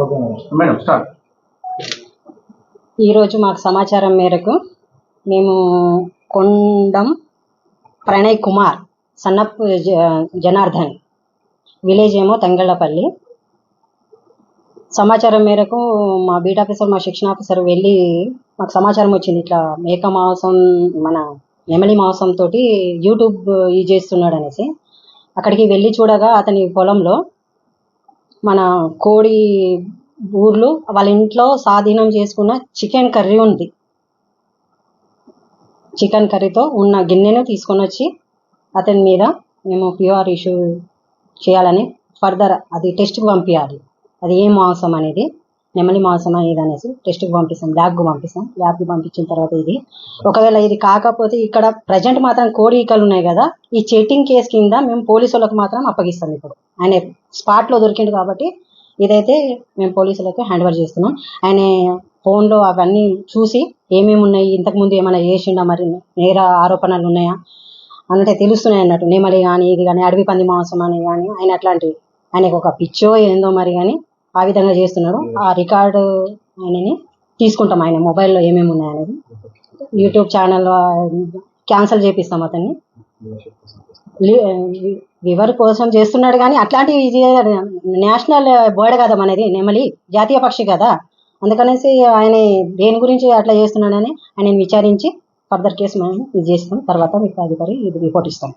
Madam. Start ఈరోజు మాకు సమాచారం మేరకు మేము కొండం ప్రణయ్ కుమార్ సన్నప్ జ- జనార్దన్ విలేజ్ ఏమో తంగళ్ళపల్లి. సమాచారం మేరకు మా బీట్ ఆఫీసర్ మా శిక్షణ ఆఫీసర్ వెళ్ళి మాకు సమాచారం వచ్చింది. ఇట్లా మేక మాంసం మన నెమలి మాంసం తోటి యూట్యూబ్ ఈ చేస్తున్నాడు అనేసి అక్కడికి వెళ్ళి చూడగా అతని పొలంలో మన కోడి ఊర్లు వాళ్ళ ఇంట్లో స్వాధీనం చేసుకున్న చికెన్ కర్రీ ఉంది. చికెన్ కర్రీతో ఉన్న గిన్నెను తీసుకొని వచ్చి అతని మీద మేము ప్యూఆర్ ఇష్యూ చేయాలని ఫర్దర్ అది టెస్ట్కి పంపించాలి అది ఏ మాంసం అనేది నెమలి మాంసం అనేది అనేసి టెస్ట్కి పంపిస్తాం ల్యాబ్కి పంపిస్తాం. ల్యాబ్కి పంపించిన తర్వాత ఇది. ఒకవేళ ఇది కాకపోతే ఇక్కడ ప్రజెంట్ మాత్రం కోడి ఈకలు ఉన్నాయి కదా ఈ చెట్టింగ్ కేసు కింద మేము పోలీసు వాళ్ళకి మాత్రం అప్పగిస్తాం ఇప్పుడు. ఆయన స్పాట్లో దొరికిండు కాబట్టి ఇదైతే మేము పోలీసులకు హ్యాండ్ ఓవర్ చేస్తున్నాం. ఆయన ఫోన్లో అవన్నీ చూసి ఏమేమి ఉన్నాయి ఇంతకుముందు ఏమైనా చేసిండా మరి నేర ఆరోపణలు ఉన్నాయా అన్నట్టే తెలుస్తున్నాయి అన్నట్టు. నెమలి కానీ ఇది కానీ అడవి పంది మాంసం అని కానీ ఆయన అట్లాంటివి. ఆయనకు ఒక పిచ్చో ఏందో మరి కానీ ఆ విధంగా చేస్తున్నాడు ఆ రికార్డు ఆయనని తీసుకుంటాం ఆయన మొబైల్లో ఏమేమి ఉన్నాయనేది. యూట్యూబ్ ఛానల్ క్యాన్సిల్ చేపిస్తాం అతన్ని. వివర్ కోసం చేస్తున్నాడు కానీ అట్లాంటివి నేషనల్ బర్డ్ కదా మనది నెమలి జాతీయ పక్షి కదా. అందుకనేసి ఆయన దేని గురించి అట్లా చేస్తున్నాడని ఆయన విచారించి ఫర్దర్ కేసు మనం ఇది చేస్తాం. తర్వాత మీకు అధికారి ఇది రిపోర్ట్ ఇస్తాం.